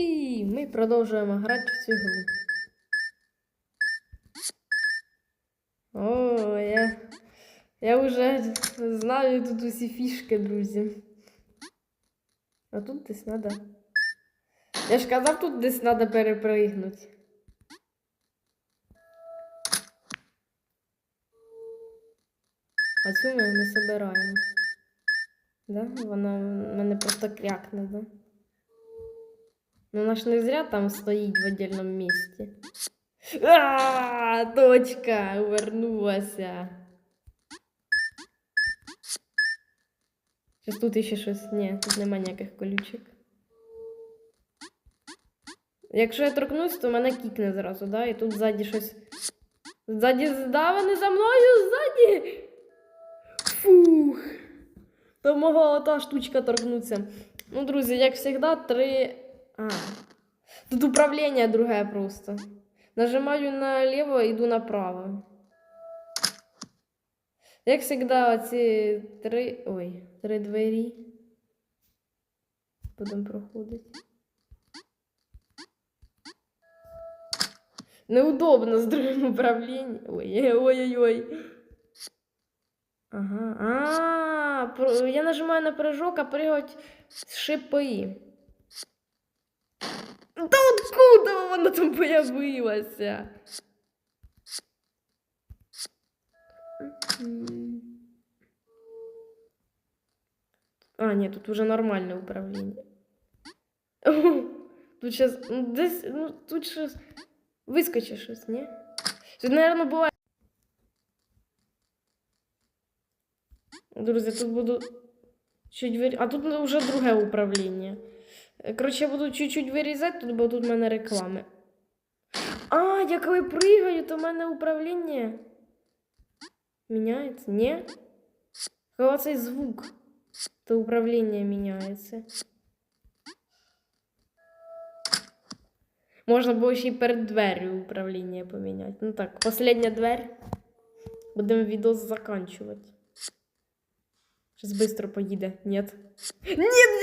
І ми продовжуємо грати в цю гру. О, я, я вже знаю тут усі фішки, друзі. А тут десь треба. Я ж казав, тут десь треба перепригнути. А цю ми не собираємо. Да? Вона мене просто крякне, да? Ну, вона ж не зря там стоїть в отдельному місці. А, точка, вернулася. Щас тут ще щось. Ні, тут нема ніяких колючок. Якщо я торкнусь, то мене кікне зразу, да? І тут ззаді щось. Ззаді да, вони за мною, ззаді. Фух. То могла та штучка торкнутися. Ну, друзі, як завжди, три. А. Тут управління друге просто. Нажимаю наліво, йду направо. Як завжди, оці три. Ой, три двері. Будемо проходити. Неудобно з другим управлінням. Ой, ой-ой-ой. Ага. А, про- я нажимаю на прыжок, а прыгать с шипы. Вона там появилася? М. А, ні, тут уже нормальне управління. Тут сейчас, ну, десь, ну, тут щось вискочить щось, ні? Тут, наверное, буває. Друзі, тут буду чуть вир... А тут вже друге управління. Е, Коротше, я буду чуть-чуть вирізати, тут, бо тут в мене реклами. А, я коли пригаю, то в мене управління міняється. Ні? Коли цей звук, то управління міняється. Можна було ще й перед дверю управління поміняти. Ну так, остання двері. Будемо відео закінчувати. Щас быстро поїде. Нет. Нет,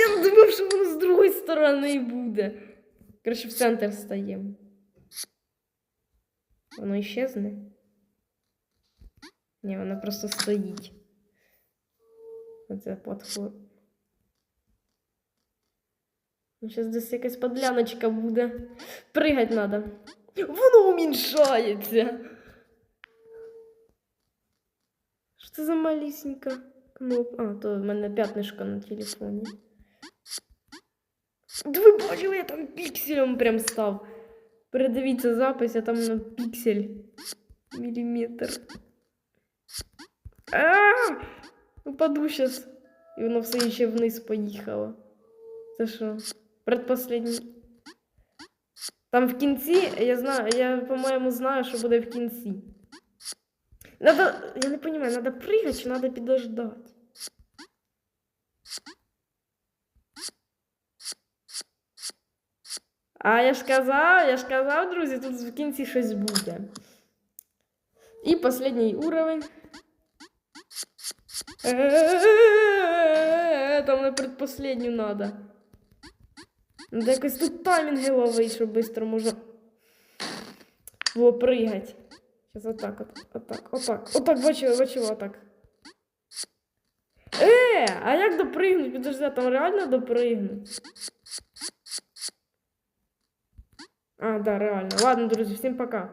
я думав, що воно з другої сторони буде. Коротше, в центр стаємо. Воно іщезне? Ні, воно просто стоїть. Оце подход. Ну, зараз десь якась подляночка буде. Пригать треба. Воно уміншається. Що це за малюсенька Кнопка? А, то в мене п'ятнишко на телефоні. Да ви бачили, я там пікселем прям став. Передивіться запис, я там на піксель. Міліметр. А! Упаду щас. І воно все ще вниз поїхало. Це що? Предпоследній. Там в кінці, я знаю, я, по-моєму, знаю, що буде в кінці. Надо, я не понимаю, надо прыгать, надо подождать? А я ж казав, я ж казав, друзі, тут в кінці щось буде. І останній уровень. Там на предпоследню надо. Надо якось тут таймінги ловить, щоб швидко можна було пригати. Вот так вот, вот так, вот так, вот так, бачила, бачила, так. Е, а як допригнуть? Підожди, там реально допригнуть? А, да, реально. Ладно, друзі, всім пока.